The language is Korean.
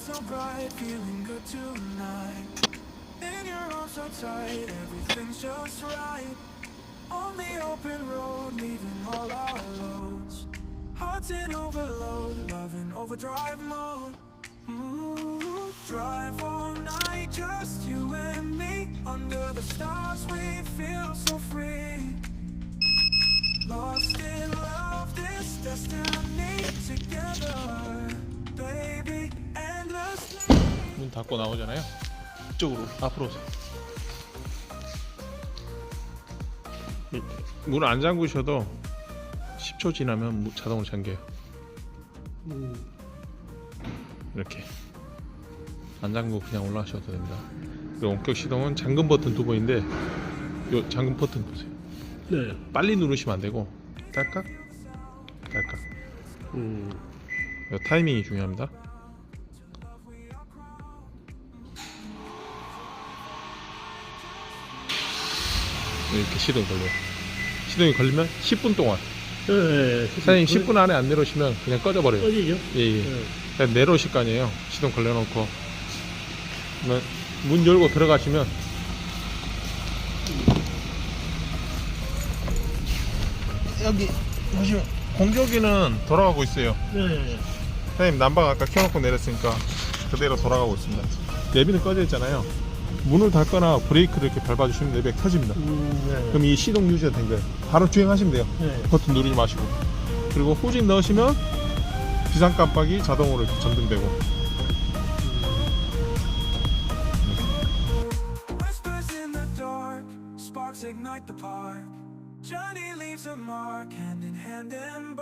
so bright, feeling good tonight. In your arms so tight, everything's just right. On the open road, leaving all our loads. Hearts in overload, love in overdrive mode. Ooh, drive all night, just you and me. Under the stars, we feel so free. Lost in love, this destiny 닫고 나오잖아요. 이쪽으로 앞으로 오세요. 문 안 잠그셔도 10초 지나면 문 자동으로 잠겨요. 이렇게 안 잠그고 그냥 올라가셔도 됩니다. 그리고 원격 시동은 잠금 버튼 두 번인데 요 잠금 버튼 보세요. 네. 빨리 누르시면 안 되고 딸깍 딸깍 음. 요 타이밍이 중요합니다. 이렇게 시동 걸려요. 시동이 걸리면 10분 동안 네. 사장님 10분 안에 안 내려오시면 그냥 꺼져버려요. 어디죠? 예예. 네. 그냥 내려오실 거 아니에요. 시동 걸려놓고 그러면 문 열고 들어가시면 여기 보시면 공조기는 돌아가고 있어요. 네. 사장님 난방 아까 켜놓고 내렸으니까 그대로 돌아가고 있습니다. 내비는 꺼져 있잖아요. 문을 닫거나 브레이크를 이렇게 밟아주시면 내비가 켜집니다. 음, 네. 그럼 이 시동 유지가 된 거예요. 바로 주행하시면 돼요. 네. 버튼 누르지 마시고. 그리고 후진 넣으시면 비상 깜빡이 자동으로 이렇게 전등되고. Whispers in the dark, sparks ignite the park. Journey leaves a mark, hand in hand and